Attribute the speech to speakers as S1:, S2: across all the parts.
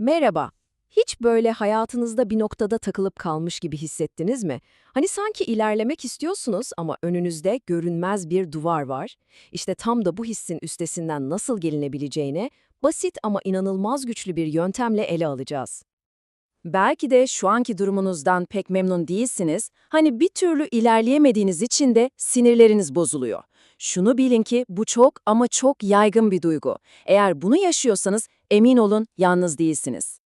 S1: Merhaba. Hiç böyle hayatınızda bir noktada takılıp kalmış gibi hissettiniz mi? Hani sanki ilerlemek istiyorsunuz ama önünüzde görünmez bir duvar var. İşte tam da bu hissin üstesinden nasıl gelinebileceğine basit ama inanılmaz güçlü bir yöntemle ele alacağız. Belki de şu anki durumunuzdan pek memnun değilsiniz. Hani bir türlü ilerleyemediğiniz için de sinirleriniz bozuluyor. Şunu bilin ki bu çok ama çok yaygın bir duygu. Eğer bunu yaşıyorsanız emin olun yalnız değilsiniz.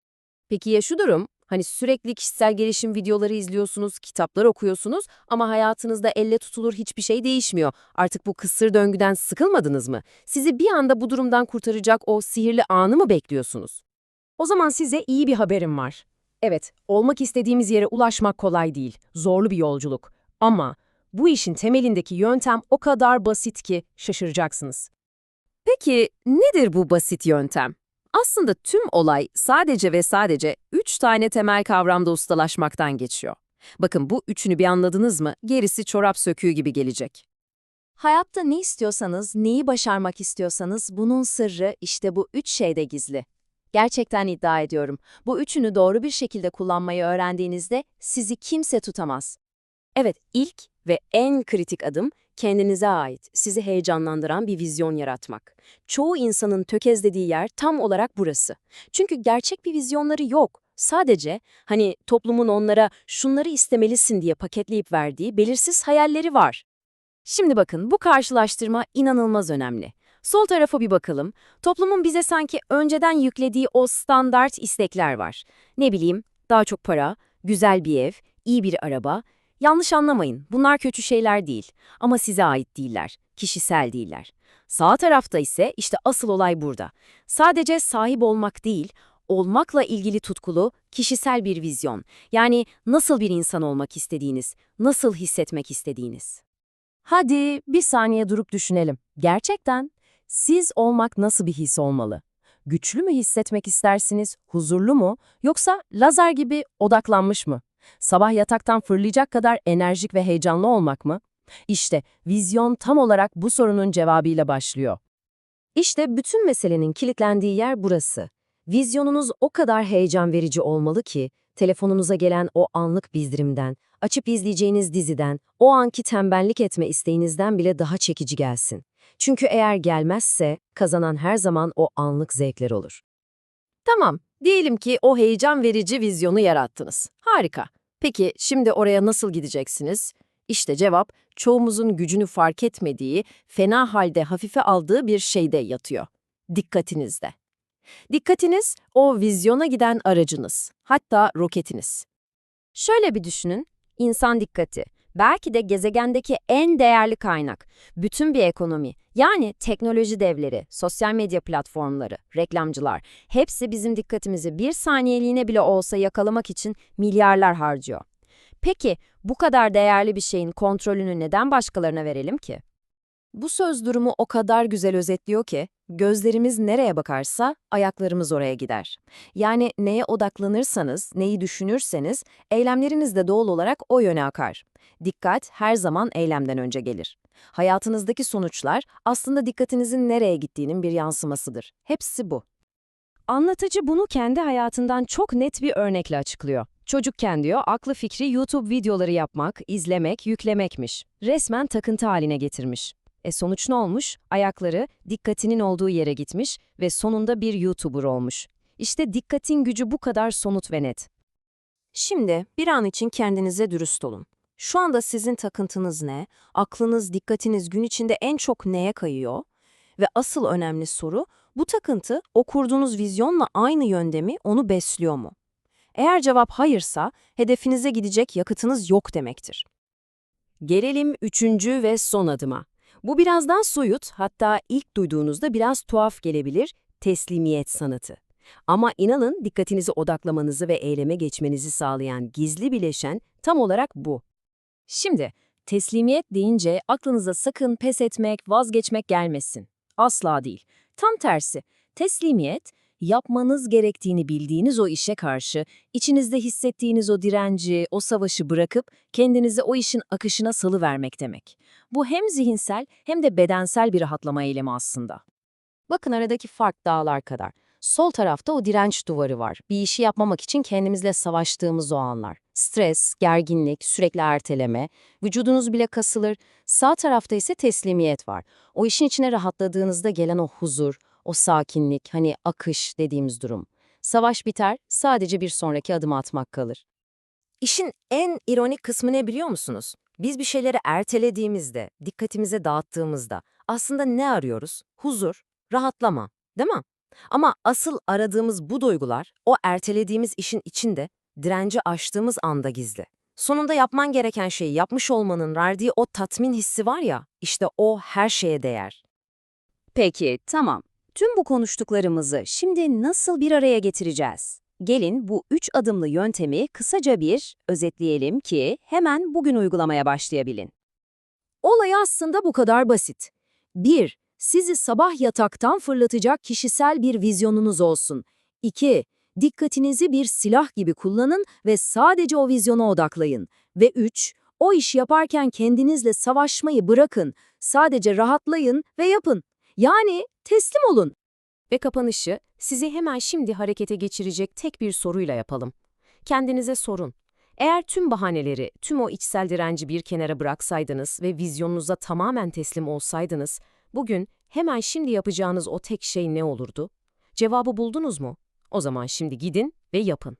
S1: Peki ya şu durum? Hani sürekli kişisel gelişim videoları izliyorsunuz, kitaplar okuyorsunuz ama hayatınızda elle tutulur hiçbir şey değişmiyor. Artık bu kısır döngüden sıkılmadınız mı? Sizi bir anda bu durumdan kurtaracak o sihirli anı mı bekliyorsunuz? O zaman size iyi bir haberim var. Evet, olmak istediğimiz yere ulaşmak kolay değil, zorlu bir yolculuk. Ama bu işin temelindeki yöntem o kadar basit ki şaşıracaksınız. Peki nedir bu basit yöntem? Aslında tüm olay sadece ve sadece üç tane temel kavramda ustalaşmaktan geçiyor. Bakın bu üçünü bir anladınız mı gerisi çorap söküğü gibi gelecek.
S2: Hayatta ne istiyorsanız, neyi başarmak istiyorsanız bunun sırrı işte bu üç şeyde gizli. Gerçekten iddia ediyorum. Bu üçünü doğru bir şekilde kullanmayı öğrendiğinizde sizi kimse tutamaz.
S1: Evet, ilk ve en kritik adım kendinize ait, sizi heyecanlandıran bir vizyon yaratmak. Çoğu insanın tökezlediği yer tam olarak burası. Çünkü gerçek bir vizyonları yok. Sadece hani toplumun onlara şunları istemelisin diye paketleyip verdiği belirsiz hayalleri var. Şimdi bakın bu karşılaştırma inanılmaz önemli. Sol tarafa bir bakalım. Toplumun bize sanki önceden yüklediği o standart istekler var. Ne bileyim, daha çok para, güzel bir ev, iyi bir araba. Yanlış anlamayın, bunlar kötü şeyler değil. Ama size ait değiller, kişisel değiller. Sağ tarafta ise işte asıl olay burada. Sadece sahip olmak değil, olmakla ilgili tutkulu, kişisel bir vizyon. Yani nasıl bir insan olmak istediğiniz, nasıl hissetmek istediğiniz. Hadi bir saniye durup düşünelim. Gerçekten siz olmak nasıl bir his olmalı? Güçlü mü hissetmek istersiniz, huzurlu mu, yoksa lazer gibi odaklanmış mı? Sabah yataktan fırlayacak kadar enerjik ve heyecanlı olmak mı? İşte vizyon tam olarak bu sorunun cevabıyla başlıyor. İşte bütün meselenin kilitlendiği yer burası. Vizyonunuz o kadar heyecan verici olmalı ki, telefonunuza gelen o anlık bildirimden, açıp izleyeceğiniz diziden, o anki tembellik etme isteğinizden bile daha çekici gelsin. Çünkü eğer gelmezse, kazanan her zaman o anlık zevkler olur. Tamam, diyelim ki o heyecan verici vizyonu yarattınız. Harika. Peki şimdi oraya nasıl gideceksiniz? İşte cevap, çoğumuzun gücünü fark etmediği, fena halde hafife aldığı bir şeyde yatıyor. Dikkatinizde. Dikkatiniz, o vizyona giden aracınız, hatta roketiniz. Şöyle bir düşünün, insan dikkati. Belki de gezegendeki en değerli kaynak. Bütün bir ekonomi, yani teknoloji devleri, sosyal medya platformları, reklamcılar, hepsi bizim dikkatimizi bir saniyeliğine bile olsa yakalamak için milyarlar harcıyor. Peki bu kadar değerli bir şeyin kontrolünü neden başkalarına verelim ki? Bu söz durumu o kadar güzel özetliyor ki, gözlerimiz nereye bakarsa ayaklarımız oraya gider. Yani neye odaklanırsanız, neyi düşünürseniz, eylemleriniz de doğal olarak o yöne akar. Dikkat her zaman eylemden önce gelir. Hayatınızdaki sonuçlar aslında dikkatinizin nereye gittiğinin bir yansımasıdır. Hepsi bu. Anlatıcı bunu kendi hayatından çok net bir örnekle açıklıyor. Çocukken diyor, aklı fikri YouTube videoları yapmak, izlemek, yüklemekmiş. Resmen takıntı haline getirmiş. E sonuç ne olmuş? Ayakları dikkatinin olduğu yere gitmiş ve sonunda bir YouTuber olmuş. İşte dikkatin gücü bu kadar somut ve net. Şimdi bir an için kendinize dürüst olun. Şu anda sizin takıntınız ne? Aklınız, dikkatiniz gün içinde en çok neye kayıyor? Ve asıl önemli soru, bu takıntı o kurduğunuz vizyonla aynı yönde mi, onu besliyor mu? Eğer cevap hayırsa, hedefinize gidecek yakıtınız yok demektir. Gelelim üçüncü ve son adıma. Bu birazdan soyut, hatta ilk duyduğunuzda biraz tuhaf gelebilir, teslimiyet sanatı. Ama inanın dikkatinizi odaklamanızı ve eyleme geçmenizi sağlayan gizli bileşen tam olarak bu. Şimdi, teslimiyet deyince aklınıza sakın pes etmek, vazgeçmek gelmesin. Asla değil. Tam tersi, teslimiyet, yapmanız gerektiğini bildiğiniz o işe karşı, içinizde hissettiğiniz o direnci, o savaşı bırakıp kendinizi o işin akışına salıvermek demek. Bu hem zihinsel hem de bedensel bir rahatlama eylemi aslında. Bakın aradaki fark dağlar kadar.
S2: Sol tarafta o direnç duvarı var. Bir işi yapmamak için kendimizle savaştığımız o anlar. Stres, gerginlik, sürekli erteleme, vücudunuz bile kasılır. Sağ tarafta ise teslimiyet var. O işin içine rahatladığınızda gelen o huzur, o sakinlik, hani akış dediğimiz durum. Savaş biter, sadece bir sonraki adım atmak kalır.
S1: İşin en ironik kısmı ne biliyor musunuz? Biz bir şeyleri ertelediğimizde, dikkatimize dağıttığımızda aslında ne arıyoruz? Huzur, rahatlama, değil mi? Ama asıl aradığımız bu duygular o ertelediğimiz işin içinde direnci aştığımız anda gizli. Sonunda yapman gereken şeyi yapmış olmanın verdiği o tatmin hissi var ya, işte o her şeye değer.
S2: Peki, tamam. Tüm bu konuştuklarımızı şimdi nasıl bir araya getireceğiz? Gelin bu üç adımlı yöntemi kısaca bir özetleyelim ki hemen bugün uygulamaya başlayabilin.
S1: Olay aslında bu kadar basit. 1. Sizi sabah yataktan fırlatacak kişisel bir vizyonunuz olsun. 2. Dikkatinizi bir silah gibi kullanın ve sadece o vizyona odaklayın. Ve 3. O işi yaparken kendinizle savaşmayı bırakın. Sadece rahatlayın ve yapın. Yani teslim olun. Ve kapanışı sizi hemen şimdi harekete geçirecek tek bir soruyla yapalım. Kendinize sorun. Eğer tüm bahaneleri, tüm o içsel direnci bir kenara bıraksaydınız ve vizyonunuza tamamen teslim olsaydınız, bugün hemen şimdi yapacağınız o tek şey ne olurdu? Cevabı buldunuz mu? O zaman şimdi gidin ve yapın.